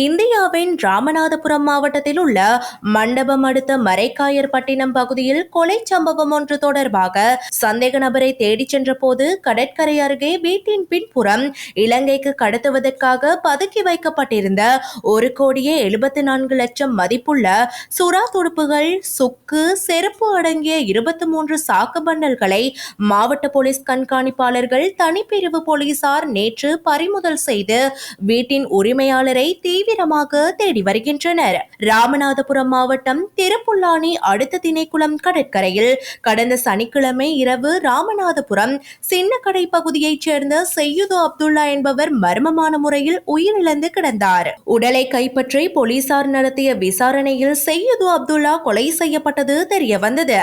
இந்தியாவின் ராமநாதபுரம் மாவட்டத்தில் உள்ள மண்டபம் அடுத்த மரைக்காயர்பட்டினம் பகுதியில் கொலை சம்பவம் ஒன்று தொடர்பாக சந்தேக நபரை தேடிச் சென்றபோது கடற்கரை அருகே வீட்டின் பின்புறம் இலங்கைக்கு கடத்துவதற்காக பதுக்கி வைக்கப்பட்டிருந்த ஒரு கோடியே எழுபத்தி நான்கு லட்சம் மதிப்புள்ள சுறா துடுப்புகள் சுக்கு செருப்பு அடங்கிய இருபத்தி மூன்று சாக்கு பண்டல்களை மாவட்ட போலீஸ் கண்காணிப்பாளர்கள் தனிப்பிரிவு போலீசார் நேற்று பறிமுதல் செய்து வீட்டின் உரிமையாளரை தீவிரமாக தேடி வருகின்றனர். ராமநாதபுரம் மாவட்டம் திருப்புல்லானி அடுத்த திணைக்குளம் கடற்கரையில் கடந்த சனிக்கிழமை இரவு ராமநாதபுரம் சின்னக்கடை பகுதியைச் சேர்ந்த செய்யுது அப்துல்லா என்பவர் மர்மமான முறையில் உயிரிழந்து கிடந்தார். உடலை கைப்பற்றி போலீசார் நடத்திய விசாரணையில் செய்யுது அப்துல்லா கொலை செய்யப்பட்டது தெரிய வந்தது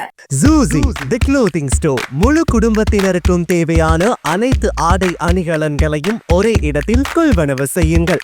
தி ஸ்டோர் முழு குடும்பத்தினருக்கும் தேவையான அனைத்து ஆடை அணிகலன்களையும் ஒரே இடத்தில் கொள்வனவு செய்யுங்கள்.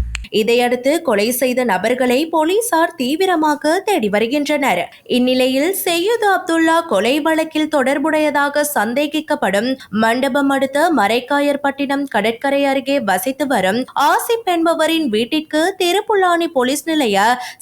இதையடுத்து கொலை செய்த நபர்களை போலீசார் தீவிரமாக தேடி வருகின்றனர். இந்நிலையில் செய்யுது அப்துல்லா கொலை வழக்கில் தொடர்புடையதாக சந்தேகிக்கப்படும் மண்டபம் அடுத்த மரைக்காயர்பட்டினம் கடற்கரை அருகே வசித்து வரும் ஆசிப் என்பவரின் வீட்டிற்கு திருப்புல்லானி போலீஸ் நிலைய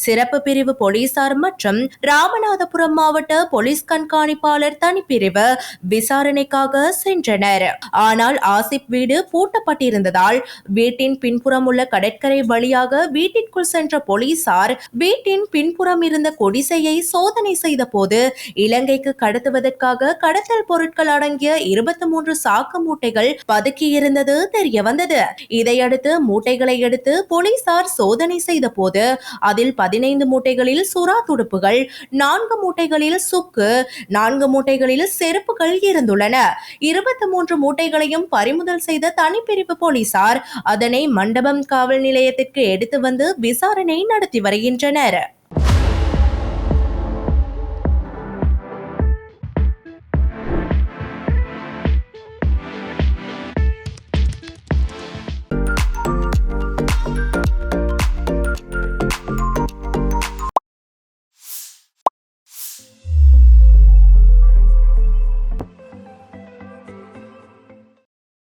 சிறப்பு பிரிவு போலீசார் மற்றும் ராமநாதபுரம் மாவட்ட போலீஸ் கண்காணிப்பாளர் தனிப்பிரிவு விசாரணைக்காக சென்றனர். ஆனால் ஆசிப் வீடு பூட்டப்பட்டிருந்ததால் வீட்டின் பின்புறம் உள்ள கடற்கரை வழியாக வீட்டிற்குள் சென்ற போலீசார் வீட்டின் பின்புறம் இருந்த கொடிசையை சோதனை செய்த போது இலங்கைக்கு கடத்துவதற்காக கடத்தல் பொருட்கள் அடங்கிய இருபத்தி மூன்று சாக்கு மூட்டைகள் பதுக்கியிருந்தது தெரிய வந்தது இதையடுத்து மூட்டைகளை எடுத்து போலீசார் சோதனை செய்த போது அதில் பதினைந்து மூட்டைகளில் சுறா துடுப்புகள் நான்கு மூட்டைகளில் சுக்கு நான்கு மூட்டைகளில் செருப்புகள் இருந்துள்ளன. இருபத்தி மூன்று மூட்டைகளையும் பறிமுதல் செய்த தனிப்பிரிவு போலீசார் அதனை மண்டபம் காவல் நிலையத்திற்கு எடுத்து வந்து விசாரணை நடத்தி வருகின்றனர்.